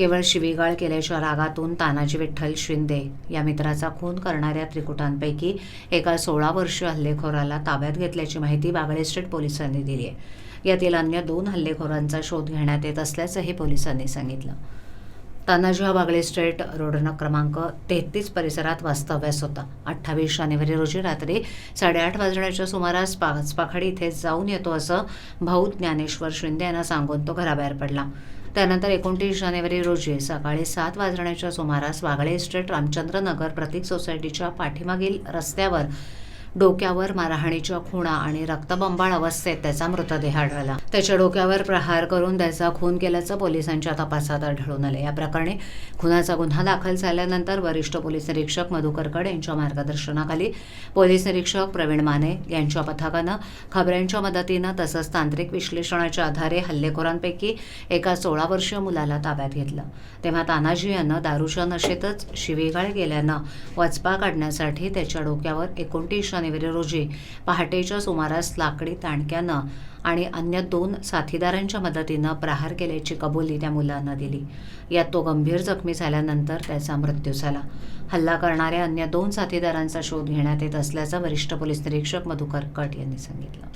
केवळ शिवीगाळ केल्याच्या रागातून तानाजी विठ्ठल शिंदे या मित्राचा खून करणाऱ्या त्रिकुटांपैकी एका सोळा वर्षीय हल्लेखोराला ताब्यात घेतल्याची माहिती बागळे स्टेट पोलिसांनी दिली आहे. यातील अन्य दोन हल्लेखोरांचा शोध घेण्यात येत असल्याचंही पोलिसांनी सांगितलं. तानाजी हा बागळे स्ट्रीट रोड क्रमांक तेहतीस परिसरात वास्तव्यास होता. अठ्ठावीस जानेवारी रोजी रात्री साडेआठ वाजण्याच्या सुमारास पाचपाखाडी इथे जाऊन येतो असं भाऊ ज्ञानेश्वर शिंदे यांना सांगून तो घराबाहेर पडला. त्यानंतर एकोणतीस जानेवारी रोजी सकाळी सात वाजण्याच्या सुमारास वागळे स्ट्रीट रामचंद्र नगर प्रतीक सोसायटीच्या पाठीमागील रस्त्यावर डोक्यावर मारहाणीच्या खुणा आणि रक्तबंबाळ अवस्थेत त्याचा मृतदेह आढळला. त्याच्या डोक्यावर प्रहार करून त्याचा खून केल्याचं पोलिसांच्या तपासात आढळून आले. या प्रकरणी खुनाचा गुन्हा दाखल झाल्यानंतर वरिष्ठ पोलीस निरीक्षक मधुकरकड यांच्या मार्गदर्शनाखाली पोलीस निरीक्षक प्रवीण माने यांच्या पथकानं खबऱ्यांच्या मदतीनं तसंच तांत्रिक विश्लेषणाच्या आधारे हल्लेखोरांपैकी एका सोळा वर्षीय मुलाला ताब्यात घेतलं. तेव्हा तानाजी यानं दारूच्या नशेतच शिवीगाळ केल्यानं वचपा काढण्यासाठी त्याच्या डोक्यावर एकोणतीस जानेवारी रोजी पहाटेच्या सुमारास लाकडी ताणक्यानं आणि अन्य दोन साथीदारांच्या मदतीनं प्रहार केल्याची कबुली त्या मुलानं दिली. यात तो गंभीर जखमी झाल्यानंतर त्याचा मृत्यू झाला. हल्ला करणाऱ्या अन्य दोन साथीदारांचा शोध घेण्यात येत असल्याचं वरिष्ठ पोलीस निरीक्षक मधुकर कट यांनी सांगितलं.